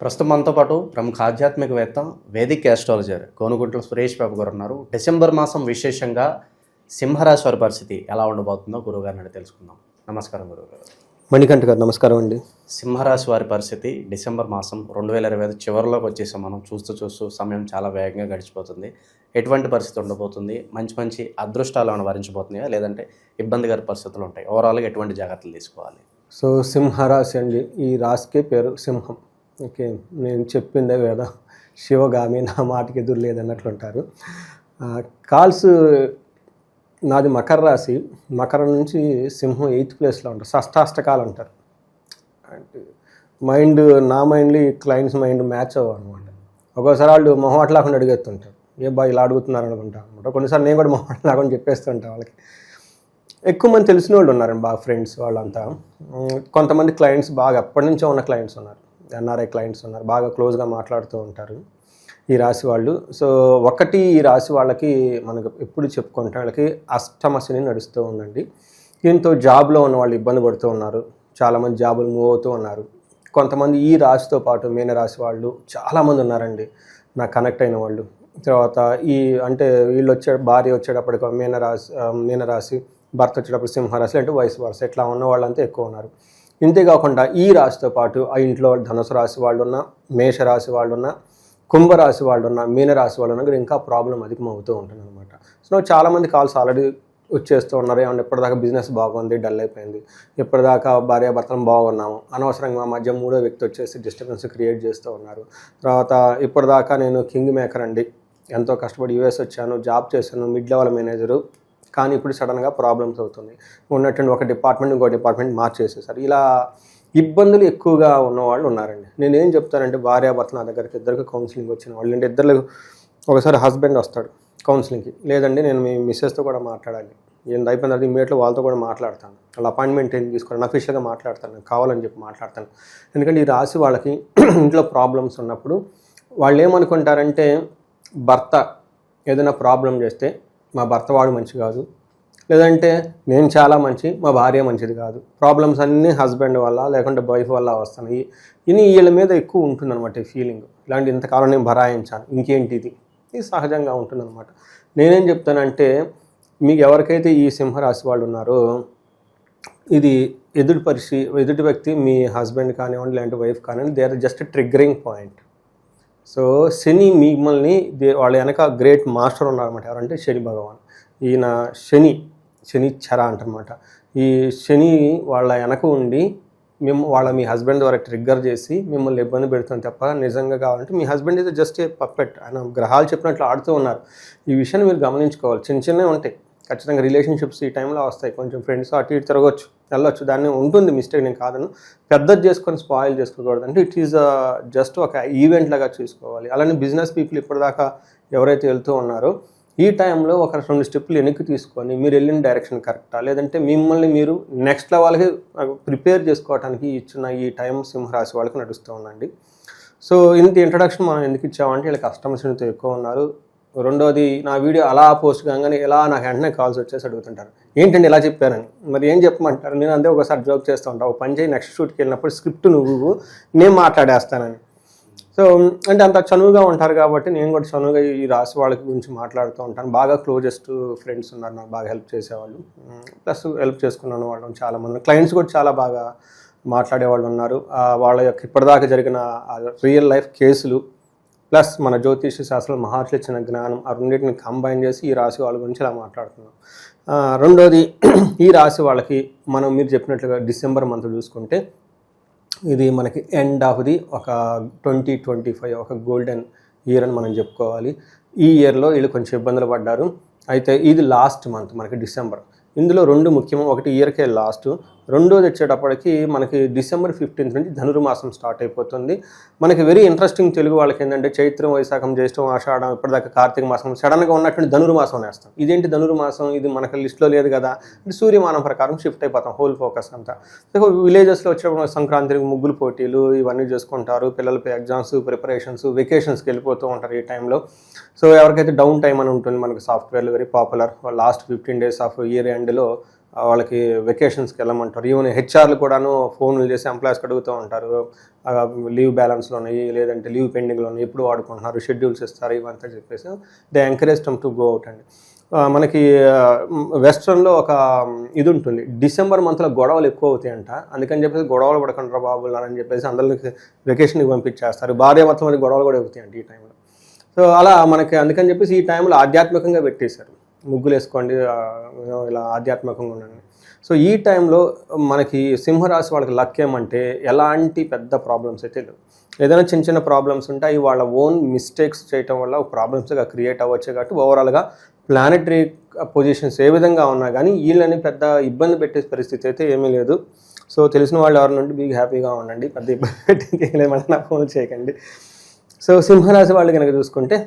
ప్రస్తుతం మనతో పాటు ప్రముఖ ఆధ్యాత్మికవేత్త వేదిక్ ఆస్ట్రాలజర్ కోనుగుంట్ల సురేష్ బాబు గారు ఉన్నారు. డిసెంబర్ మాసం విశేషంగా సింహరాశి వారి పరిస్థితి ఎలా ఉండబోతుందో గురువుగారిని అడిగి తెలుసుకుందాం. నమస్కారం గురువుగారు. మణికంఠ గారు నమస్కారం అండి. సింహరాశి వారి పరిస్థితి డిసెంబర్ మాసం రెండు వేల ఇరవై ఐదు చివరిలోకి వచ్చేసాం మనం చూస్తూ చూస్తూ సమయం చాలా వేగంగా గడిచిపోతుంది. ఎటువంటి పరిస్థితి ఉండబోతుంది? మంచి మంచి అదృష్టాలు ఏమైనా వరించబోతున్నాయా? లేదంటే ఇబ్బందికర పరిస్థితులు ఉంటాయి. ఓవరాల్గా ఎటువంటి జాగ్రత్తలు తీసుకోవాలి? సో సింహరాశి అండి. ఈ రాశికి పేరు సింహం. ఓకే నేను చెప్పిందే వేద శివగామి నా మాటకి ఎదురు లేదన్నట్లు ఉంటారు కాల్స్ నాది మకర రాశి. మకరం నుంచి సింహం ఎయిత్ ప్లేస్లో ఉంటారు. షష్టాష్టకాలు అంటారు. అంటే మైండ్ నా మైండ్లీ క్లయింట్స్ మైండ్ మ్యాచ్ అవ్వ అనమాట ఒక్కోసారి వాళ్ళు మొహమాట లేకుండా అడిగేస్తుంటారు ఏ బా ఇలా అడుగుతున్నారు అనుకుంటా అనమాట కొన్నిసార్లు నేను కూడా మొహమాట లేకుండా చెప్పేస్తుంటాను వాళ్ళకి. ఎక్కువ మంది తెలిసిన వాళ్ళు ఉన్నారండి బాగా ఫ్రెండ్స్ వాళ్ళంతా. కొంతమంది క్లయింట్స్ బాగా ఎప్పటి నుంచో ఉన్న క్లయింట్స్ ఉన్నారు. ఎన్ఆర్ఐ క్లయింట్స్ ఉన్నారు. బాగా క్లోజ్గా మాట్లాడుతూ ఉంటారు ఈ రాశి వాళ్ళు. సో ఒకటి ఈ రాశి వాళ్ళకి మనకు ఎప్పుడు చెప్పుకుంటే వాళ్ళకి అష్టమశని నడుస్తూ ఉందండి. దీంతో జాబ్లో ఉన్న వాళ్ళు ఇబ్బంది పడుతూ ఉన్నారు. చాలామంది జాబులు మూవ్ అవుతూ ఉన్నారు. కొంతమంది ఈ రాశితో పాటు మీన రాశి వాళ్ళు చాలామంది ఉన్నారండి. నాకు కనెక్ట్ అయిన వాళ్ళు. తర్వాత ఈ అంటే వీళ్ళు వచ్చే భార్య వచ్చేటప్పటికి మీన రాశి మీన రాశి భర్త వచ్చేటప్పుడు సింహరాశి అంటే వయసు వరుస ఇట్లా ఉన్న వాళ్ళంతా ఎక్కువ ఉన్నారు. ఇంతేకాకుండా ఈ రాశితో పాటు ఆ ఇంట్లో ధనుసు రాశి వాళ్ళు ఉన్న మేష రాశి వాళ్ళు ఉన్న కుంభరాశి వాళ్ళు ఉన్న మీన రాశి వాళ్ళు ఉన్న కూడా ఇంకా ప్రాబ్లం అధికమవుతూ ఉంటుంది అనమాట సో చాలామంది కాల్స్ ఆల్రెడీ వచ్చేస్తూ ఉన్నారు. ఏమన్నా ఇప్పటిదాకా బిజినెస్ బాగుంది డల్ అయిపోయింది. ఇప్పటిదాకా భార్యాభర్తలు బాగున్నాము. అనవసరంగా మా మధ్య మూడో వ్యక్తి వచ్చేసి డిస్టర్బెన్స్ క్రియేట్ చేస్తూ ఉన్నారు. తర్వాత ఇప్పటిదాకా నేను కింగ్ మేకర్ అండి. ఎంతో కష్టపడి యూఎస్ వచ్చాను జాబ్ చేశాను మిడ్ లెవెల్ మేనేజరు. కానీ ఇప్పుడు సడన్గా ప్రాబ్లమ్స్ అవుతుంది ఉన్నటువంటి ఒక డిపార్ట్మెంట్ ఇంకో డిపార్ట్మెంట్ మార్చేసేసారు. ఇలా ఇబ్బందులు ఎక్కువగా ఉన్నవాళ్ళు ఉన్నారండి. నేను ఏం చెప్తానంటే భార్యాభర్త నా దగ్గరికి ఇద్దరికి కౌన్సిలింగ్ వచ్చిన వాళ్ళు అంటే ఇద్దరు ఒకసారి హస్బెండ్ వస్తాడు కౌన్సిలింగ్కి లేదండి నేను మీ మిస్సెస్తో కూడా మాట్లాడాలి. నేను అయిపోయిన తర్వాత ఇమీడియట్లో వాళ్ళతో కూడా మాట్లాడతాను. వాళ్ళ అపాయింట్మెంట్ ఏం తీసుకొని అఫీషియల్గా మాట్లాడతాను నాకు కావాలని చెప్పి మాట్లాడతాను. ఎందుకంటే ఈ రాసి వాళ్ళకి ఇంట్లో ప్రాబ్లమ్స్ ఉన్నప్పుడు వాళ్ళు ఏమనుకుంటారంటే భర్త ఏదైనా ప్రాబ్లం చేస్తే మా భర్త వాడు మంచి కాదు. లేదంటే నేను చాలా మంచి మా భార్య మంచిది కాదు. ప్రాబ్లమ్స్ అన్నీ హస్బెండ్ వల్ల లేకుంటే వైఫ్ వల్ల వస్తున్నాయి. ఇని వీళ్ళ మీద ఎక్కువ ఉంటుందన్నమాట ఈ ఫీలింగ్ ఇలాంటి ఇంతకాలం నేను భరాయించాను. ఇంకేంటి ఇది ఇది సహజంగా ఉంటుందన్నమాట. నేనేం చెప్తానంటే మీకు ఎవరికైతే ఈ సింహరాశి వాళ్ళు ఉన్నారో ఇది ఎదుటి పరిస్థితి ఎదుటి వ్యక్తి మీ హస్బెండ్ కానివ్వండి లేదంటే వైఫ్ కానివ్వండి they are just triggering point so Shani మిమ్మల్ని వాళ్ళ వెనక గ్రేట్ మాస్టర్ ఉన్నారన్నమాట. ఎవరంటే శని భగవాన్. ఈయన శని శని చర అంటారన్నమాట. ఈ శని వాళ్ళ వెనక ఉండి మేము వాళ్ళ మీ హస్బెండ్ ద్వారా ట్రిగ్గర్ చేసి మిమ్మల్ని ఇబ్బంది పెడుతుంది తప్ప నిజంగా కావాలంటే మీ హస్బెండ్ అయితే జస్ట్ పర్ఫెక్ట్. పప్పెట్ ఆయన గ్రహాలు చెప్పినట్లు ఆడుతూ ఉన్నారు. ఈ విషయాన్ని మీరు గమనించుకోవాలి. చిన్న చిన్నవి ఉంటాయి. ఖచ్చితంగా రిలేషన్షిప్స్ ఈ టైంలో వస్తాయి. కొంచెం ఫ్రెండ్స్ అటు ఇటు తిరగొచ్చు వెళ్ళొచ్చు. దాన్ని ఉంటుంది మిస్టేక్ నేను కాదను. పెద్దది చేసుకొని స్పాయిల్ చేసుకోకూడదు. అంటే ఇట్ ఈస్ జస్ట్ ఒక ఈవెంట్ లాగా చూసుకోవాలి. అలానే బిజినెస్ పీపుల్ ఇప్పటిదాకా ఎవరైతే వెళ్తూ ఉన్నారో ఈ టైంలో ఒక రెండు స్టెప్పులు వెనక్కి తీసుకొని మీరు వెళ్ళిన డైరెక్షన్ కరెక్టా లేదంటే మిమ్మల్ని మీరు నెక్స్ట్ లెవెల్కి ప్రిపేర్ చేసుకోవడానికి ఇచ్చిన ఈ టైం సింహరాశి వాళ్ళకి నడుస్తూ ఉండండి. సో ఇంత ఇంట్రడక్షన్ మనం ఎందుకు ఇచ్చామంటే వీళ్ళకి కస్టమర్స్తో ఎక్కువ ఉన్నారు. రెండోది నా వీడియో అలా పోస్ట్ కాగానే ఇలా నాకు వెంటనే కాల్స్ వచ్చేసి అడుగుతుంటారు. ఏంటండి ఇలా చెప్పారని? మరి ఏం చెప్పమంటారు? నేను అంతే ఒకసారి జోక్ చేస్తూ ఉంటాను ఒక పని చేయి నెక్స్ట్ షూట్కి వెళ్ళినప్పుడు స్క్రిప్ట్ నువ్వు నేను మాట్లాడేస్తానని. సో అంటే అంత చనువుగా ఉంటారు కాబట్టి నేను కూడా చనువుగా ఈ రాసి వాళ్ళ గురించి మాట్లాడుతూ ఉంటాను. బాగా క్లోజెస్ట్ ఫ్రెండ్స్ ఉన్నారు నాకు బాగా హెల్ప్ చేసేవాళ్ళు. ప్లస్ హెల్ప్ చేసుకున్నాను వాళ్ళు చాలామంది క్లయింట్స్ కూడా చాలా బాగా మాట్లాడే వాళ్ళు ఉన్నారు వాళ్ళ యొక్క ఇప్పటిదాకా జరిగిన రియల్ లైఫ్ కేసులు ప్లస్ మన జ్యోతిష శాస్త్రం మహర్షులు ఇచ్చిన జ్ఞానం ఆ రెండింటిని కంబైన్ చేసి ఈ రాశి వాళ్ళ గురించి ఇలా మాట్లాడుతున్నాం. రెండోది ఈ రాశి వాళ్ళకి మనం మీరు చెప్పినట్లుగా డిసెంబర్ మంత్ చూసుకుంటే ఇది మనకి ఎండ్ ఆఫ్ ది ఒక ట్వంటీ ట్వంటీ ఫైవ్ ఒక గోల్డెన్ ఇయర్ అని మనం చెప్పుకోవాలి. ఈ ఇయర్లో వీళ్ళు కొంచెం ఇబ్బందులు పడ్డారు. అయితే ఇది లాస్ట్ మంత్ మనకి డిసెంబర్. ఇందులో రెండు ముఖ్యం ఒకటి ఇయర్కే లాస్ట్ రెండోది వచ్చేటప్పటికి మనకి డిసెంబర్ ఫిఫ్టీన్త్ నుంచి ధనుర్మాసం స్టార్ట్ అయిపోతుంది. మనకి వెరీ ఇంట్రెస్టింగ్ తెలుగు వాళ్ళకి ఏంటంటే చైత్రం వైశాఖం జ్యేష్టం ఆషాఢం ఇప్పటిదాకా కార్తీక మాసం సడన్గా ఉన్నటువంటి ధనుర్మాసం వేస్తాం. ఇదేంటి ధనుర్మాసం? ఇది మనకి లిస్ట్లో లేదు కదా. అంటే సూర్యమానం ప్రకారం షిఫ్ట్ అయిపోతాం హోల్ ఫోకస్ అంతా. సో విలేజెస్లో వచ్చేటప్పుడు సంక్రాంతికి ముగ్గులు పోటీలు ఇవన్నీ చేసుకుంటారు. పిల్లలపై ఎగ్జామ్స్ ప్రిపరేషన్స్ వెకేషన్స్కి వెళ్ళిపోతూ ఉంటారు ఈ టైంలో సో ఎవరికైతే డౌన్ టైం అని ఉంటుంది మనకి సాఫ్ట్వేర్లు very popular last fifteen days of year ఎండ్లో వాళ్ళకి వెకేషన్స్కి వెళ్ళమంటారు. ఈవెన్ హెచ్ఆర్లు కూడాను ఫోన్లు చేసి ఎంప్లాయీస్కి అడుగుతూ ఉంటారు. లీవ్ బ్యాలెన్స్లో ఉన్నాయి లేదంటే లీవ్ పెండింగ్లో ఉన్నాయి ఎప్పుడు వాడుకుంటున్నారు షెడ్యూల్స్ ఇస్తారు ఇవంతా చెప్పేసి they encourage them to go out అండి. మనకి వెస్ట్రన్లో ఒక ఇది ఉంటుంది. డిసెంబర్ మంత్లో గొడవలు ఎక్కువ అవుతాయంట. అందుకని చెప్పేసి గొడవలు పడకుండా బాబు అని చెప్పేసి అందరికి వెకేషన్కి పంపించేస్తారు. భార్య మొత్తం గొడవలు కూడా అవుతాయంట ఈ టైంలో సో అలా మనకి అందుకని చెప్పేసి ఈ టైంలో ఆధ్యాత్మికంగా పెట్టేశారు. ముగ్గులు వేసుకోండి ఇలా ఆధ్యాత్మికంగా ఉండండి. సో ఈ టైంలో మనకి సింహరాశి వాళ్ళకి లక్ ఏమంటే ఎలాంటి పెద్ద ప్రాబ్లమ్స్ అయితే లేవు. ఏదైనా చిన్న చిన్న ప్రాబ్లమ్స్ ఉంటే అవి వాళ్ళ ఓన్ మిస్టేక్స్ చేయటం వల్ల ప్రాబ్లమ్స్గా క్రియేట్ అవ్వచ్చు కాబట్టి ఓవరాల్గా ప్లానటరీ పొజిషన్స్ ఏ విధంగా ఉన్నా కానీ వీళ్ళని పెద్ద ఇబ్బంది పెట్టే పరిస్థితి అయితే ఏమీ లేదు. సో తెలిసిన వాళ్ళు ఎవరి నుండి మీకు హ్యాపీగా ఉండండి పెద్ద ఇబ్బంది పెట్టి ఏమైనా ఫోన్ చేయకండి. సో సింహరాశి వాళ్ళు కనుక చూసుకుంటే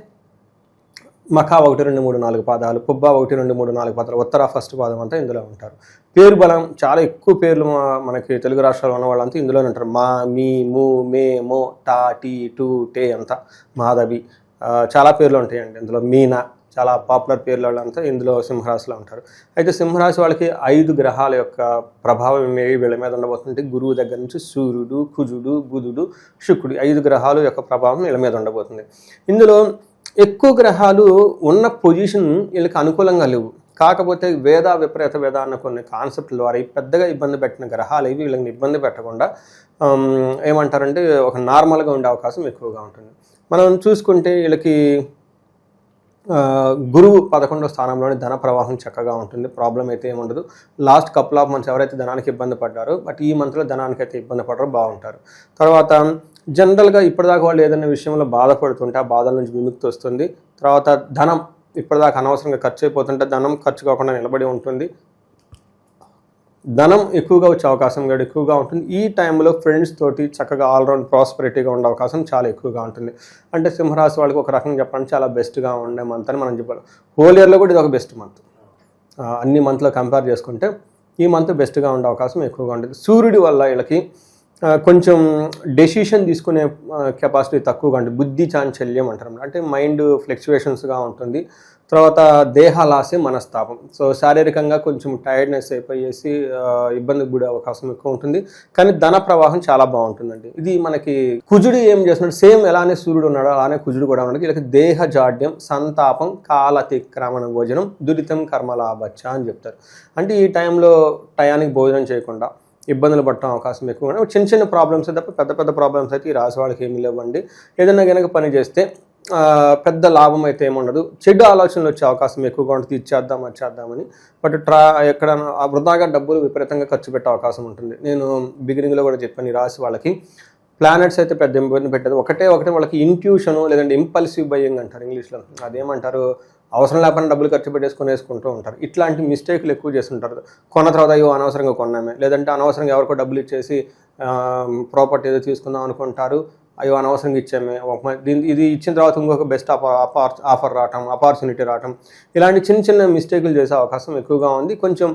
మఖా ఒకటి రెండు మూడు నాలుగు పాదాలు పుబ్బ ఒకటి రెండు మూడు నాలుగు పాదాలు ఉత్తర ఫస్ట్ పాదం అంతా ఇందులో ఉంటారు. పేరు బలం చాలా ఎక్కువ పేర్లు మనకి తెలుగు రాష్ట్రాల్లో ఉన్న వాళ్ళంతా ఇందులోనే ఉంటారు. మా మీ మూ మే మో టా టీ టూ టే అంతా మాధవి. చాలా పేర్లు ఉంటాయండి ఇందులో. మీనా చాలా పాపులర్ పేర్ల వాళ్ళంతా ఇందులో సింహరాశిలో ఉంటారు. అయితే సింహరాశి వాళ్ళకి ఐదు గ్రహాల యొక్క ప్రభావం ఏమి వీళ్ళ మీద ఉండబోతుంది గురువు దగ్గర నుంచి సూర్యుడు కుజుడు బుధుడు శుక్రుడు ఐదు గ్రహాలు యొక్క ప్రభావం వీళ్ళ మీద ఉండబోతుంది. ఇందులో ఎక్కువ గ్రహాలు ఉన్న పొజిషన్ వీళ్ళకి అనుకూలంగా లేవు. కాకపోతే వేద విపరీత వేద అన్న కొన్ని కాన్సెప్ట్ల ద్వారా పెద్దగా ఇబ్బంది పెట్టిన గ్రహాలు ఇవి వీళ్ళని ఇబ్బంది పెట్టకుండా ఏమంటారంటే ఒక నార్మల్గా ఉండే అవకాశం ఎక్కువగా ఉంటుంది. మనం చూసుకుంటే వీళ్ళకి గురువు పదకొండో స్థానంలోని ధన ప్రవాహం చక్కగా ఉంటుంది. ప్రాబ్లం అయితే ఏముండదు లాస్ట్ కపుల్ ఆఫ్ మంత్స్ ఎవరైతే ధనానికి ఇబ్బంది పడ్డారో బట్ ఈ మంత్లో ధనానికి అయితే ఇబ్బంది పడరు బాగుంటారు. తర్వాత జనరల్గా ఇప్పటిదాకా వాళ్ళు ఏదైనా విషయంలో బాధపడుతుంటే ఆ బాధల నుంచి విముక్తి వస్తుంది. తర్వాత ధనం ఇప్పటిదాకా అనవసరంగా ఖర్చు అయిపోతుంటే ధనం ఖర్చు కాకుండా నిలబడి ఉంటుంది. ధనం ఎక్కువగా వచ్చే అవకాశం కూడా ఎక్కువగా ఉంటుంది. ఈ టైంలో ఫ్రెండ్స్ తోటి చక్కగా ఆల్రౌండ్ ప్రాస్పెరిటీగా ఉండే అవకాశం చాలా ఎక్కువగా ఉంటుంది. అంటే సింహరాశి వాళ్ళకి ఒక రకంగా చెప్పండి చాలా బెస్ట్గా ఉండే మంత్ అని మనం చెప్పాలి. హోల్ ఇయర్లో కూడా ఇది ఒక బెస్ట్ మంత్. అన్ని మంత్లో కంపేర్ చేసుకుంటే ఈ మంత్ బెస్ట్గా ఉండే అవకాశం ఎక్కువగా ఉంటుంది. సూర్యుడి వల్ల వీళ్ళకి కొంచెం డెసిషన్ తీసుకునే కెపాసిటీ తక్కువగా ఉంటుంది. బుద్ధి చాంచల్యం అంటారు అంటే మైండ్ ఫ్లెక్చువేషన్స్గా ఉంటుంది. తర్వాత దేహాలాసే మనస్తాపం. సో శారీరకంగా కొంచెం టైర్డ్నెస్ అయిపోయేసి ఇబ్బందికి గుడే అవకాశం ఎక్కువ ఉంటుంది. కానీ ధన ప్రవాహం చాలా బాగుంటుందండి. ఇది మనకి కుజుడు ఏం చేస్తున్నాడు? సేమ్ ఎలానే సూర్యుడు ఉన్నాడు అలానే కుజుడు కూడా ఉన్నాడు. వీళ్ళకి దేహ జాడ్యం సంతాపం కాలతిక్రమణ భోజనం దురితం కర్మలాభచ్చ అని చెప్తారు. అంటే ఈ టైంలో టయానికి భోజనం చేయకుండా ఇబ్బందులు పడటం అవకాశం ఎక్కువ చిన్న చిన్న ప్రాబ్లమ్స్ తప్ప పెద్ద పెద్ద ప్రాబ్లమ్స్ అయితే ఈ రాశి వాళ్ళకి ఏమీ లేవండి. ఏదైనా కనుక పని చేస్తే పెద్ద లాభం అయితే ఏముండదు చెడు ఆలోచనలు వచ్చే అవకాశం ఎక్కువగా ఉంటుంది. ఇచ్చేద్దాం వచ్చేద్దామని బట్ ట్రా ఎక్కడ వృధాగా డబ్బులు విపరీతంగా ఖర్చు పెట్టే అవకాశం ఉంటుంది. నేను బిగినింగ్లో కూడా చెప్పాను ఈ రాశి వాళ్ళకి ప్లానెట్స్ అయితే పెద్ద ఇబ్బంది పెట్టదు. ఒకటే ఒకటే వాళ్ళకి ఇంట్యూషను లేదంటే ఇంపల్సివ్ బయ్యింగ్ అంటారు ఇంగ్లీష్లో. అదేమంటారు? అవసరం లేకుండా డబ్బులు ఖర్చు పెట్టేసుకొని వేసుకుంటూ ఉంటారు. ఇట్లాంటి మిస్టేక్లు ఎక్కువ చేస్తుంటారు. కొన్న తర్వాత అయ్యో అనవసరంగా కొన్నామే. లేదంటే అనవసరంగా ఎవరికో డబ్బులు ఇచ్చేసి ప్రాపర్టీ ఏదో తీసుకుందాం అనుకుంటారు. అయ్యో అనవసరంగా ఇచ్చామే. ఒక దీని ఇది ఇచ్చిన తర్వాత ఇంకొక బెస్ట్ ఆఫర్ ఆఫర్ రావటం ఆపర్చునిటీ రావటం. ఇలాంటి చిన్న చిన్న మిస్టేకులు చేసే అవకాశం ఎక్కువగా ఉంది. కొంచెం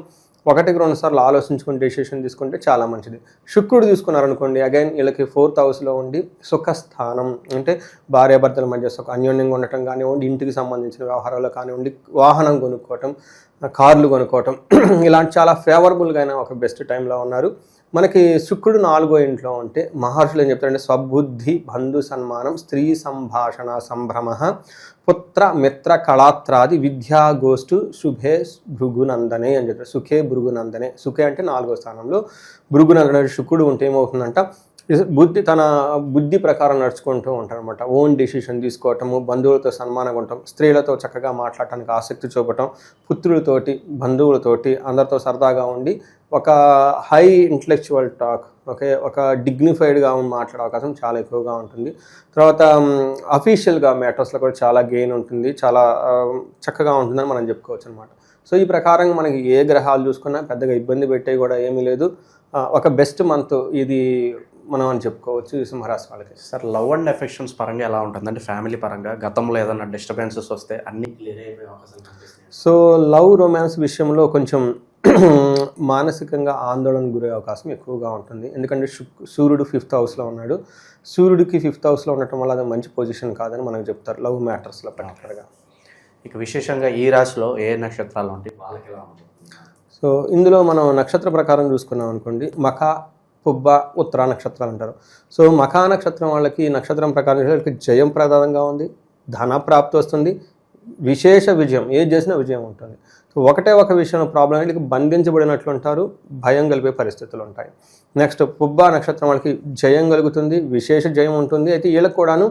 ఒకటికి రెండు సార్లు ఆలోచించుకుని డెసిషన్ తీసుకుంటే చాలా మంచిది. శుక్రుడు తీసుకున్నారనుకోండి అగైన్ వీళ్ళకి ఫోర్త్ హౌస్లో ఉండి సుఖస్థానం అంటే భార్యాభర్తల మధ్య సుఖ అన్యోన్యంగా ఉండటం కానివ్వండి ఇంటికి సంబంధించిన వ్యవహారాలు కానివ్వండి వాహనం కొనుక్కోవటం కార్లు కొనుక్కోవటం ఇలాంటి చాలా ఫేవరబుల్గా అయిన ఒక బెస్ట్ టైంలో ఉన్నారు. మనకి శుక్రుడు నాలుగో ఇంట్లో ఉంటే మహర్షులు ఏం చెప్తారంటే స్వబుద్ధి బంధు సన్మానం స్త్రీ సంభాషణ సంభ్రమ. పుత్ర మిత్ర కళాత్రాది విద్యా గోష్ఠు శుభే భృగునందనే అని చెప్పారు. సుఖే భృగునందనే. సుఖే అంటే నాలుగో స్థానంలో. భృగునందనే శుకుడు ఉంటే ఏమవుతుందంట? బుద్ధి తన బుద్ధి ప్రకారం నడుచుకుంటూ ఉంటారనమాట ఓన్ డిసిషన్ తీసుకోవటము బంధువులతో సన్మానంగా ఉండటం స్త్రీలతో చక్కగా మాట్లాడటానికి ఆసక్తి చూపటం పుత్రులతోటి బంధువులతోటి అందరితో సరదాగా ఉండి ఒక హై ఇంటలెక్చువల్ టాక్ ఓకే ఒక డిగ్నిఫైడ్గా మాట్లాడే అవకాశం చాలా ఎక్కువగా ఉంటుంది. తర్వాత um, అఫీషియల్గా మ్యాటర్స్లో కూడా చాలా గెయిన్ ఉంటుంది. చాలా um, చక్కగా ఉంటుందని మనం చెప్పుకోవచ్చు అనమాట సో ఈ ప్రకారం మనకి ఏ గ్రహాలు చూసుకున్నా పెద్దగా ఇబ్బంది పెట్టేవి కూడా ఏమీ లేదు. ఒక బెస్ట్ మంత్ ఇది మనం అని చెప్పుకోవచ్చు ఈ సింహరాశి వాళ్ళకి. సార్ లవ్ అండ్ ఎఫెక్షన్స్ పరంగా ఎలా ఉంటుంది? అంటే ఫ్యామిలీ పరంగా గతంలో ఏదైనా డిస్టర్బెన్సెస్ వస్తే అన్ని క్లియర్ అయిపోయే అవకాశం సో లవ్ రొమాన్స్ విషయంలో కొంచెం మానసికంగా ఆందోళన గురే అవకాశం ఎక్కువగా ఉంటుంది. ఎందుకంటే సూర్యుడు ఫిఫ్త్ హౌస్లో ఉన్నాడు. సూర్యుడికి ఫిఫ్త్ హౌస్లో ఉండటం వల్ల అది మంచి పొజిషన్ కాదని మనకు చెప్తారు. లవ్ మ్యాటర్స్లో పర్టికులర్గా ఇక విశేషంగా ఈ రాశిలో ఏ నక్షత్రాలు ఉంటాయి వాళ్ళకి ఎలా ఉంటుంది? సో ఇందులో మనం నక్షత్ర ప్రకారం చూసుకున్నాం అనుకోండి. మఖ పుబ్బ ఉత్తర నక్షత్రాలు అంటారు. సో మఖా నక్షత్రం వాళ్ళకి నక్షత్రం ప్రకారం వాళ్ళకి జయం ప్రధానంగా ఉంది ధన ప్రాప్తి వస్తుంది విశేష విజయం ఏది చేసినా విజయం ఉంటుంది. సో ఒకటే ఒక విషయం ప్రాబ్లం వీళ్ళకి బంధించబడినట్లు ఉంటారు భయం కలిపే పరిస్థితులు ఉంటాయి. నెక్స్ట్ పుబ్బ నక్షత్రం వాళ్ళకి జయం కలుగుతుంది విశేష జయం ఉంటుంది అయితే వీళ్ళకి కూడాను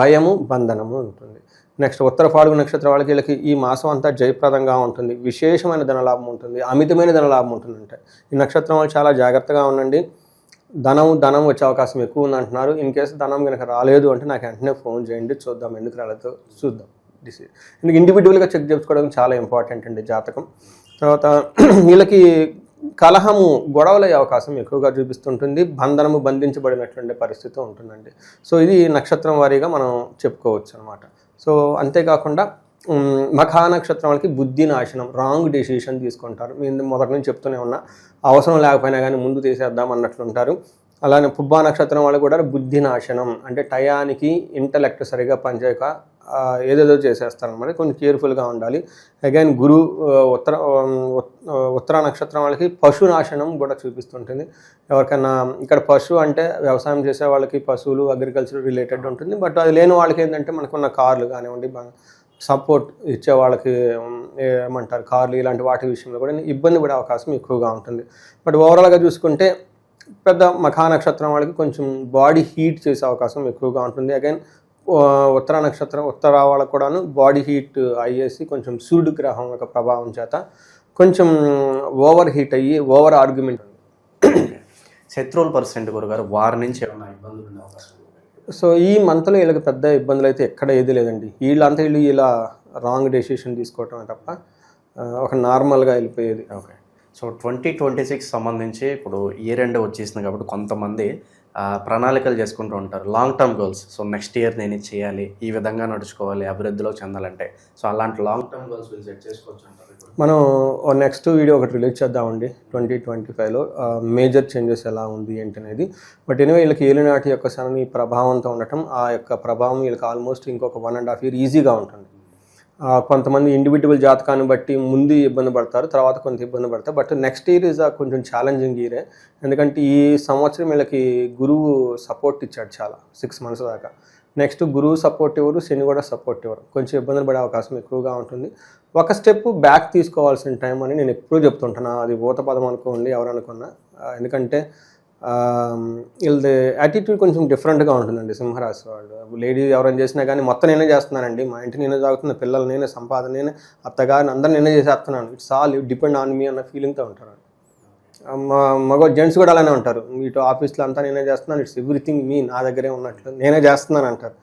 భయము బంధనము ఉంటుంది. నెక్స్ట్ ఉత్తర ఫాల్గు నక్షత్రం వాళ్ళకి వీళ్ళకి ఈ మాసం అంతా జయప్రదంగా ఉంటుంది. విశేషమైన ధనలాభం ఉంటుంది. అమితమైన ధనలాభం ఉంటుంది అంటే ఈ నక్షత్రం వాళ్ళు చాలా జాగ్రత్తగా ఉండండి. ధనం ధనం వచ్చే అవకాశం ఎక్కువ ఉంది అంటున్నారు. ఇన్ కేసు ధనం కనుక రాలేదు అంటే నాకు వెంటనే ఫోన్ చేయండి. చూద్దాం ఎందుకు రాలేదు. చూద్దాం. డిసైడ్ ఎందుకు ఇండివిజువల్గా చెక్ చేసుకోవడం చాలా ఇంపార్టెంట్ అండి జాతకం. తర్వాత వీళ్ళకి కలహము గొడవలయ్యే అవకాశం ఎక్కువగా చూపిస్తుంటుంది. బంధనము బంధించబడినటువంటి పరిస్థితి ఉంటుందండి. సో ఇది నక్షత్రం వారీగా మనం చెప్పుకోవచ్చు అనమాట సో అంతేకాకుండా మఖా నక్షత్రం వాళ్ళకి బుద్ధి నాశనం రాంగ్ డెసిషన్ తీసుకుంటారు. నేను మొదటి నుంచి చెప్తూనే ఉన్నా అవసరం లేకపోయినా కానీ ముందు తీసేద్దాం అన్నట్లుంటారు. అలానే పుబ్బా నక్షత్రం వాళ్ళు కూడా బుద్ధి నాశనం అంటే టయానికి ఇంటలెక్ట్ సరిగా పనిచేయక ఏదేదో చేసేస్తారనమాట కొంచెం కేర్ఫుల్గా ఉండాలి. అగైన్ గురు ఉత్తర ఉత్తర నక్షత్రం వాళ్ళకి పశు నాశనం కూడా చూపిస్తుంటుంది. ఎవరికైనా ఇక్కడ పశు అంటే వ్యవసాయం చేసే వాళ్ళకి పశువులు అగ్రికల్చర్ రిలేటెడ్ ఉంటుంది. బట్ అది లేని వాళ్ళకి ఏంటంటే మనకున్న కార్లు కానివ్వండి సపోర్ట్ ఇచ్చే వాళ్ళకి ఏమంటారు కార్లు ఇలాంటి వాటి విషయంలో కూడా ఇబ్బంది పడే అవకాశం ఎక్కువగా ఉంటుంది. బట్ ఓవరాల్గా చూసుకుంటే పెద్ద మఖా నక్షత్రం వాళ్ళకి కొంచెం బాడీ హీట్ చేసే అవకాశం ఎక్కువగా ఉంటుంది. అగైన్ ఉత్తర నక్షత్రం ఉత్తర వాళ్ళకు కూడాను బాడీ హీట్ అయ్యేసి కొంచెం సూర్యుడు గ్రహం యొక్క ప్రభావం చేత కొంచెం ఓవర్ హీట్ అయ్యి ఓవర్ ఆర్గ్యుమెంట్. శత్రువుల పర్సెంట్ గురుగారు వారి నుంచి ఏమైనా ఇబ్బందులు? సో ఈ మంత్లో వీళ్ళకి పెద్ద ఇబ్బందులు అయితే ఎక్కడ ఏది లేదండి. వీళ్ళంతా వీళ్ళు ఇలా రాంగ్ డెసిషన్ తీసుకోవటమే తప్ప ఒక నార్మల్గా వెళ్ళిపోయేది. Okay. So twenty twenty six సంబంధించి ఇప్పుడు ఇయర్ ఎండ్ వచ్చేసింది కాబట్టి కొంతమంది ప్రణాళికలు చేసుకుంటూ ఉంటారు. Long term goals so next year నేను చేయాలి ఈ విధంగా నడుచుకోవాలి అభివృద్ధిలో చెందాలంటే. సో అలాంటి లాంగ్ టర్మ్ గోల్స్ వీళ్ళు సెట్ చేసుకోవచ్చు మనం నెక్స్ట్ వీడియో ఒకటి రిలీజ్ చేద్దామండి. ట్వంటీ ట్వంటీ ఫైవ్లో మేజర్ చేంజెస్ ఎలా ఉంది ఏంటి అనేది. బట్ ఎనివే వీళ్ళకి ఏలినాటి యొక్క శని ప్రభావంతో ఉండటం ఆ యొక్క ప్రభావం వీళ్ళకి ఆల్మోస్ట్ ఇంకొక వన్ అండ్ హాఫ్ ఇయర్ ఈజీగా ఉంటుంది. కొంతమంది ఇండివిజువల్ జాతకాన్ని బట్టి ముందు ఇబ్బంది పడతారు తర్వాత కొంత ఇబ్బంది పడతారు. బట్ నెక్స్ట్ ఇయర్ ఇస్ కొంచెం ఛాలెంజింగ్ ఇయరే ఎందుకంటే ఈ సంవత్సరం వీళ్ళకి గురువు సపోర్ట్ ఇచ్చాడు చాలా సిక్స్ మంత్స్ దాకా. నెక్స్ట్ గురువు సపోర్ట్ ఇవ్వరు శని కూడా సపోర్ట్ ఇవ్వరు కొంచెం ఇబ్బందులు పడే అవకాశం ఎక్కువగా ఉంటుంది. ఒక స్టెప్ బ్యాక్ తీసుకోవాల్సిన టైం అని నేను ఎప్పుడూ చెప్తుంటాను. అది భూత పదం అనుకోండి ఎవరనుకున్నా ఎందుకంటే వీళ్ళది యాటిట్యూడ్ కొంచెం డిఫరెంట్గా ఉంటుందండి సింహరాశి వాళ్ళు. లేడీ ఎవరైనా చేసినా కానీ మొత్తం నేనే చేస్తున్నానండి. మా ఇంటి నేనే తాగుతున్న పిల్లలు నేనే సంపాదన నేనే అత్తగారిని అందరు నేనే చేసేస్తున్నాను. ఇట్స్ ఆల్ డిపెండ్ ఆన్ మీ అన్న ఫీలింగ్తో ఉంటారు. మా మగ జెంట్స్ కూడా అలానే ఉంటారు. ఇటు ఆఫీస్లో అంతా నేనే చేస్తున్నాను. ఇట్స్ ఎవ్రీథింగ్ మీ నా దగ్గరే ఉన్నట్లు నేనే చేస్తున్నాను అంటారు.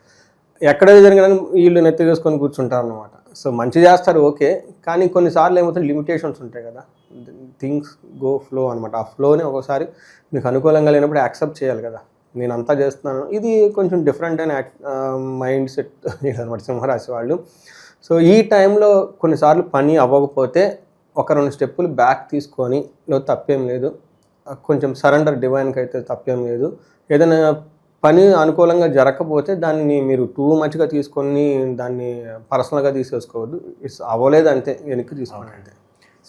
ఎక్కడ జరిగినా వీళ్ళు నెత్తి వేసుకొని కూర్చుంటారు అనమాట సో మంచి చేస్తారు ఓకే. కానీ కొన్నిసార్లు ఏమవుతుంది లిమిటేషన్స్ ఉంటాయి కదా. థింగ్స్ గో ఫ్లో అనమాట ఆ ఫ్లోని ఒకసారి మీకు అనుకూలంగా లేనప్పుడు యాక్సెప్ట్ చేయాలి కదా. నేను అంతా చేస్తున్నాను. ఇది కొంచెం డిఫరెంట్ అయిన మైండ్ సెట్ అనమాట సింహరాశి వాళ్ళు. సో ఈ టైంలో కొన్నిసార్లు పని అవ్వకపోతే ఒక రెండు స్టెప్పులు బ్యాక్ తీసుకొని లో తప్పేం లేదు. కొంచెం సరెండర్ డివైన్కి అయితే తప్పేం లేదు. ఏదైనా పని అనుకూలంగా జరగకపోతే దాన్ని మీరు టూ మచ్గా తీసుకొని దాన్ని పర్సనల్గా తీసేసుకోవద్దు. ఇట్స్ అవ్వలేదు అంతే వెనక్కి తీసుకోండి అంతే.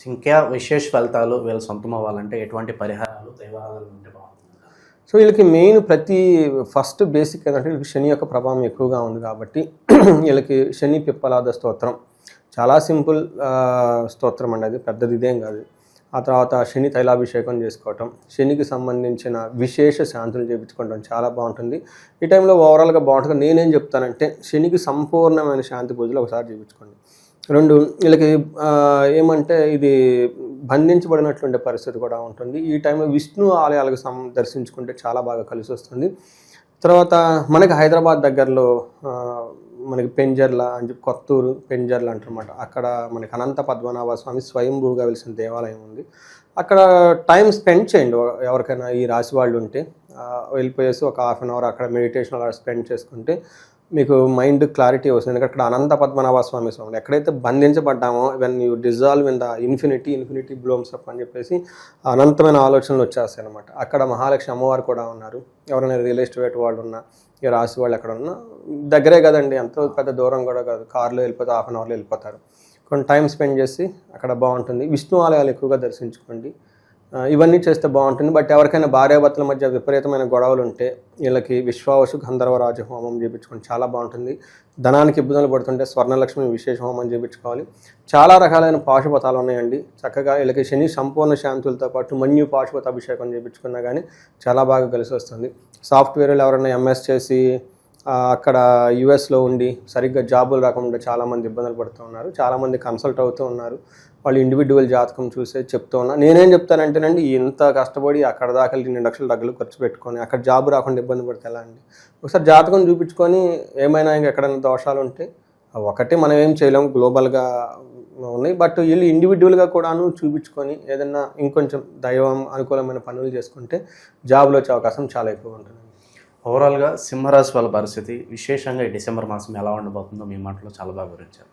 ఇంకా విశేష ఫలితాలు వీళ్ళు సొంతం అవ్వాలంటే ఎటువంటి పరిహారాలు దైవాలు ఉంటే బాగుంటుంది. సో వీళ్ళకి మెయిన్ ప్రతి ఫస్ట్ బేసిక్ ఏంటంటే వీళ్ళకి శని యొక్క ప్రభావం ఎక్కువగా ఉంది కాబట్టి వీళ్ళకి శని పిప్పలాద స్తోత్రం. చాలా సింపుల్ స్తోత్రం అండి అది. పెద్దది ఇదేం కాదు. ఆ తర్వాత శని తైలాభిషేకం చేసుకోవటం శనికి సంబంధించిన విశేష శాంతులు చేయించుకోవటం చాలా బాగుంటుంది. ఈ టైంలో ఓవరాల్గా బాగుంటుంది. నేనేం చెప్తానంటే శనికి సంపూర్ణమైన శాంతి పూజలు ఒకసారి చేయించుకోండి రెండు వీళ్ళకి ఏమంటే ఇది బంధించబడినటువంటి పరిస్థితి కూడా ఉంటుంది. ఈ టైంలో విష్ణు ఆలయాలకు సం దర్శించుకుంటే చాలా బాగా కలిసి వస్తుంది తర్వాత మనకి హైదరాబాద్ దగ్గరలో మనకి పెంజర్ల అని చెప్పి కొత్తూరు పెంజర్ల అంటారన్నమాట. అక్కడ మనకి అనంత పద్మనాభ స్వామి స్వయంభూగా వెలిసిన దేవాలయం ఉంది. అక్కడ టైం స్పెండ్ చేయండి ఎవరికైనా ఈ రాశి వాళ్ళు ఉంటే. వెళ్ళిపోయేసి ఒక హాఫ్ అన్ అవర్ అక్కడ మెడిటేషన్ అలా స్పెండ్ చేసుకుంటే మీకు మైండ్ క్లారిటీ వస్తుంది. ఎందుకంటే అక్కడ అనంత పద్మనాభ స్వామి స్వామి ఎక్కడైతే బంధించబడ్డామో when you dissolve in the infinity infinity blooms up అని చెప్పేసి అనంతమైన ఆలోచనలు వచ్చేస్తాయి అనమాట అక్కడ మహాలక్ష్మి అమ్మవారు కూడా ఉన్నారు. ఎవరైనా రియల్ ఎస్టేట్ వాళ్ళు ఉన్నా ఈ రాసి వాళ్ళు ఎక్కడ ఉన్నా. దగ్గరే కదండి ఎంతో పెద్ద దూరం కూడా కాదు. కార్లో వెళ్ళిపోతే హాఫ్ అన్ అవర్లో వెళ్ళిపోతారు. కొన్ని టైం స్పెండ్ చేసి అక్కడ బాగుంటుంది. విష్ణు ఆలయాలు ఎక్కువగా దర్శించుకోండి. ఇవన్నీ చేస్తే బాగుంటుంది. బట్ ఎవరికైనా భార్యాభర్తల మధ్య విపరీతమైన గొడవలు ఉంటే వీళ్ళకి విశ్వావసు గంధర్వరాజు హోమం చేయించుకోండి చాలా బాగుంటుంది. ధనానికి ఇబ్బందులు పడుతుంటే స్వర్ణలక్ష్మి విశేష హోమం చేయించుకోవాలి చాలా రకాలైన పాశుపతాలు ఉన్నాయండి. చక్కగా వీళ్ళకి శని సంపూర్ణ శాంతులతో పాటు మన్యు పాశుపత అభిషేకం చేయించుకున్నా కానీ చాలా బాగా కలిసి వస్తుంది. సాఫ్ట్వేర్లు ఎవరైనా ఎంఎస్ చేసి అక్కడ యుఎస్లో ఉండి సరిగ్గా జాబులు రాకుండా చాలామంది ఇబ్బందులు పడుతూ ఉన్నారు. చాలామంది కన్సల్ట్ అవుతూ ఉన్నారు. వాళ్ళు ఇండివిజువల్ జాతకం చూసే చెప్తూ ఉన్నా నేనేం చెప్తానంటేనండి ఇంత కష్టపడి అక్కడ దాకా రెండు లక్షల డబ్బులు ఖర్చు పెట్టుకొని అక్కడ జాబ్ రాకుండా ఇబ్బంది పడితే ఎలా అండి? ఒకసారి జాతకం చూపించుకొని ఏమైనా ఇంకా ఎక్కడైనా దోషాలు ఉంటే ఒకటి మనం ఏం చేయలేము గ్లోబల్గా ఉన్నాయి. బట్ వీళ్ళు ఇండివిజువల్గా కూడాను చూపించుకొని ఏదైనా ఇంకొంచెం దైవం అనుకూలమైన పనులు చేసుకుంటే జాబ్లో వచ్చే అవకాశం చాలా ఎక్కువ ఉంటుంది. ఓవరాల్గా సింహరాశి వాళ్ళ పరిస్థితి విశేషంగా ఈ డిసెంబర్ మాసం ఎలా ఉండబోతుందో మీ మాటలో చాలా బాగా వివరించారు.